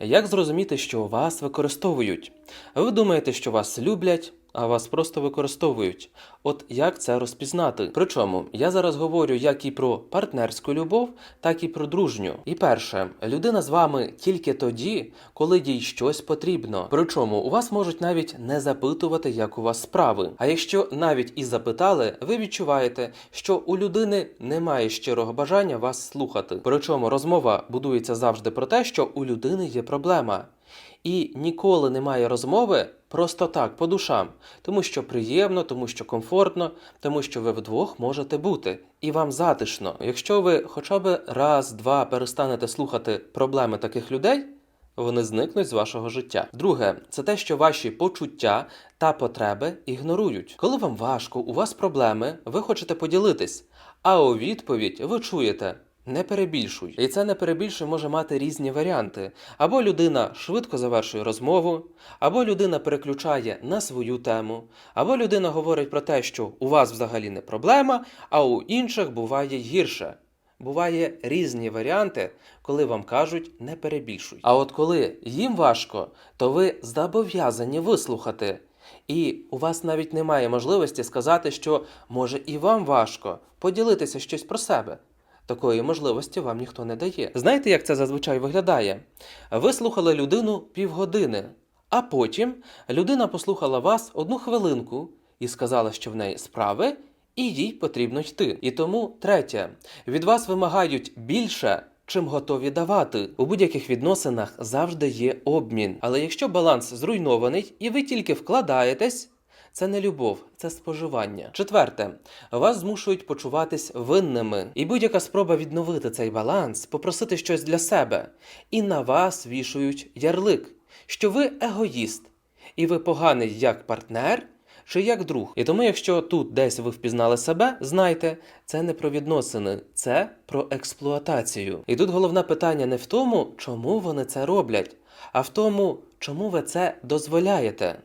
Як зрозуміти, що вас використовують? Ви думаєте, що вас люблять, а вас просто використовують. От як це розпізнати? Причому я зараз говорю як і про партнерську любов, так і про дружню. І перше, людина з вами тільки тоді, коли їй щось потрібно. Причому у вас можуть навіть не запитувати, як у вас справи. А якщо навіть і запитали, ви відчуваєте, що у людини немає щирого бажання вас слухати. Причому розмова будується завжди про те, що у людини є проблема. І ніколи немає розмови просто так, по душам, тому що приємно, тому що комфортно, тому що ви вдвох можете бути, і вам затишно. Якщо ви хоча б раз-два перестанете слухати проблеми таких людей, вони зникнуть з вашого життя. Друге, це те, що ваші почуття та потреби ігнорують. Коли вам важко, у вас проблеми, ви хочете поділитись, а у відповідь ви чуєте. Не перебільшуй. І це не перебільшуй може мати різні варіанти. Або людина швидко завершує розмову, або людина переключає на свою тему, або людина говорить про те, що у вас взагалі не проблема, а у інших буває гірше. Буває різні варіанти, коли вам кажуть не перебільшуй. А от коли їм важко, то ви зобов'язані вислухати. І у вас навіть немає можливості сказати, що може і вам важко поділитися щось про себе. Такої можливості вам ніхто не дає. Знаєте, як це зазвичай виглядає? Ви слухали людину півгодини, а потім людина послухала вас одну хвилинку і сказала, що в неї справи, і їй потрібно йти. І тому третє, від вас вимагають більше. Чим готові давати у будь-яких відносинах завжди є обмін. Але якщо баланс зруйнований і ви тільки вкладаєтесь, це не любов, це споживання. Четверте, вас змушують почуватись винними, і будь-яка спроба відновити цей баланс, попросити щось для себе, і на вас вішують ярлик, що ви егоїст, і ви поганий як партнер. Чи як друг. І тому, якщо тут десь ви впізнали себе, знайте, це не про відносини, це про експлуатацію. І тут головне питання не в тому, чому вони це роблять, а в тому, чому ви це дозволяєте.